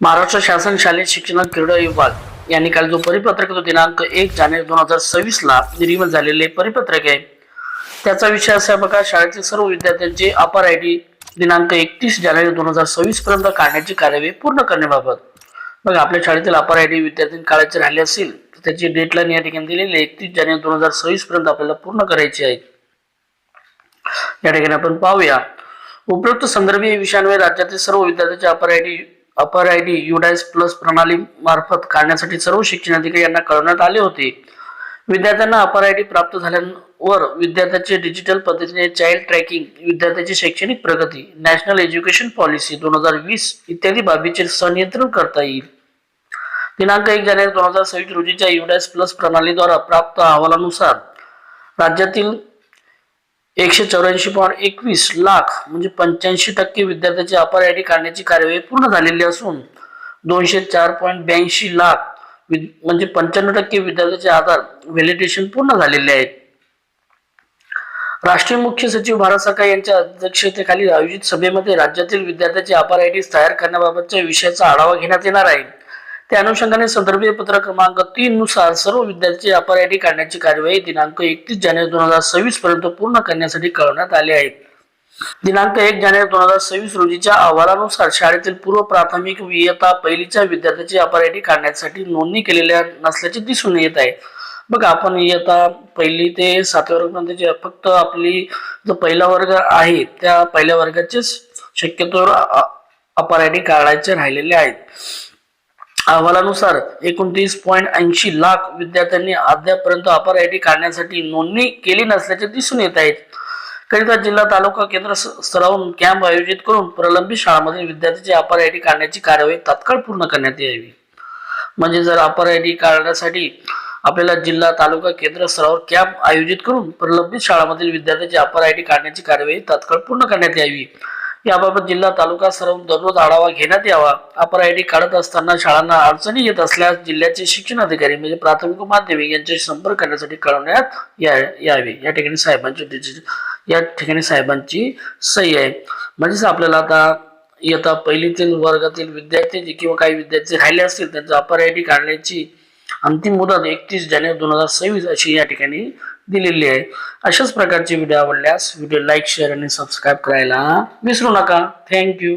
महाराष्ट्र शासन शालेय शिक्षण क्रीडा विभाग यांनी काल जो परिपत्रक तो दिनांक एक जानेवारी दोन हजार सव्वीस ला निर्मित झालेले परिपत्रक आहे. त्याचा विषय असा बघा शाळेतील सर्व विद्यार्थ्यांचे अपर आय डी दिनांक एकतीस जानेवारी दोन हजार सव्वीस पर्यंत काढण्याची कार्यवाही पूर्ण करण्याबाबत. बघा आपल्या शाळेतील अपर आय डी विद्यार्थी काढायचे राहिले असेल तर त्याची डेटलाईन या ठिकाणी दिलेली आहे. एकतीस जानेवारी दोन हजार सव्वीस पर्यंत आपल्याला पूर्ण करायची आहे. या ठिकाणी आपण पाहूया. उपयुक्त संदर्भीय विषयांवर राज्यातील सर्व विद्यार्थ्यांचे Apaar I D Apaar I D UDISE plus प्रणाली मार्फत काढण्यासाठी सर्व शिक्षण अधिकारी यांना कळवण्यात आले होते. विद्यार्थ्यांना अपर आय डी प्राप्त झाल्यावर विद्यार्थ्याचे डिजिटल पद्धतीने चाइल्ड ट्रॅकिंग विद्यार्थ्याची शैक्षणिक प्रगती नॅशनल एज्युकेशन पॉलिसी दोन हजार वीस इत्यादी बाबीचे संनियंत्रण करता येईल. दिनांक एक जानेवारी दोन हजार सव्वीस रोजीच्या युडायस प्लस प्रणालीद्वारा प्राप्त अहवालानुसार राज्यातील एकशे चौऱ्याऐंशी पॉईंट एकवीस लाख म्हणजे पंच्याऐंशी टक्के विद्यार्थ्याची अपर आय डी काढण्याची कार्यवाही पूर्ण झालेली असून दोनशे चार पॉईंट ब्याऐंशी लाख विद- म्हणजे पंच्याण्णव टक्के विद्यार्थ्यांचे आधार व्हॅलिडेशन पूर्ण झालेले आहेत. राष्ट्रीय मुख्य सचिव भारत सरकार यांच्या अध्यक्षतेखाली आयोजित सभेमध्ये राज्यातील विद्यार्थ्यांचे अपर आय डी तयार करण्याबाबतच्या विषयाचा आढावा घेण्यात येणार आहे. त्या अनुषंगाने संदर्भीय पत्र क्रमांक तीन नुसार सर्व विद्यार्थी अपर आय डी काढण्याची कार्यवाही दिनांक एकतीस जानेवारी दोन हजार सव्वीस पर्यंत पूर्ण करण्यासाठी कळवण्यात आले आहे दिनांक एक जानेवारी दोन हजार सव्वीस रोजीच्या अहवालानुसार शाळेतील पूर्व प्राथमिक वियता इयत्ता पहिलीच्या विद्यार्थ्याची अपर आय डी काढण्यासाठी नोंदणी केलेल्या नसल्याचे दिसून येत आहे. बघा आपण इयत्ता पहिली ते सातव्या वर्गापर्यंतचे फक्त आपली जो पहिला वर्ग आहे त्या पहिल्या वर्गाचेच शक्यतो अपर आय डी काढायचे राहिलेले आहेत. अहवालानुसार एकोणतीस पॉईंट ऐंशी लाख विद्यार्थ्यांनी अद्यापर्यंत अपर आय टी काढण्यासाठी नोंदणी केली नसल्याचे दिसून येत आहेत. करिता जिल्हा तालुका केंद्र स्तरावरून कॅम्प आयोजित करून प्रलंबित शाळांमधील विद्यार्थ्यांची अपर आय डी काढण्याची कार्यवाही तात्काळ पूर्ण करण्यात यावी. म्हणजे जर अपर आय डी काढण्यासाठी आपल्याला जिल्हा तालुका केंद्र स्तरावर कॅम्प आयोजित करून प्रलंबित शाळांमधील विद्यार्थ्यांची अपर आय डी काढण्याची कार्यवाही तात्काळ पूर्ण करण्यात यावी. याबाबत जिल्हा तालुका सर्व दररोज आढावा घेण्यात यावा. अपर आय डी काढत असताना शाळांना अडचणी येत असल्यास जिल्ह्याचे शिक्षण अधिकारी म्हणजे प्राथमिक माध्यमिक यांच्याशी संपर्क करण्यासाठी कळवण्यात या यावे. या ठिकाणी साहेबांची या ठिकाणी साहेबांची सही आहे. म्हणजेच आपल्याला आता इयत्ता पहिलीतील वर्गातील विद्यार्थी किंवा काही विद्यार्थी राहिले असतील त्यांचा अपर आय डी काढण्याची अंतिम मुदत एकतीस जानेवारी दोन हजार सव्वीस अशी या ठिकाणी दिलेली आहे. अशाच प्रकारचे व्हिडिओ आवडल्यास व्हिडिओ लाईक शेअर आणि सबस्क्राईब करायला विसरू नका. थँक्यू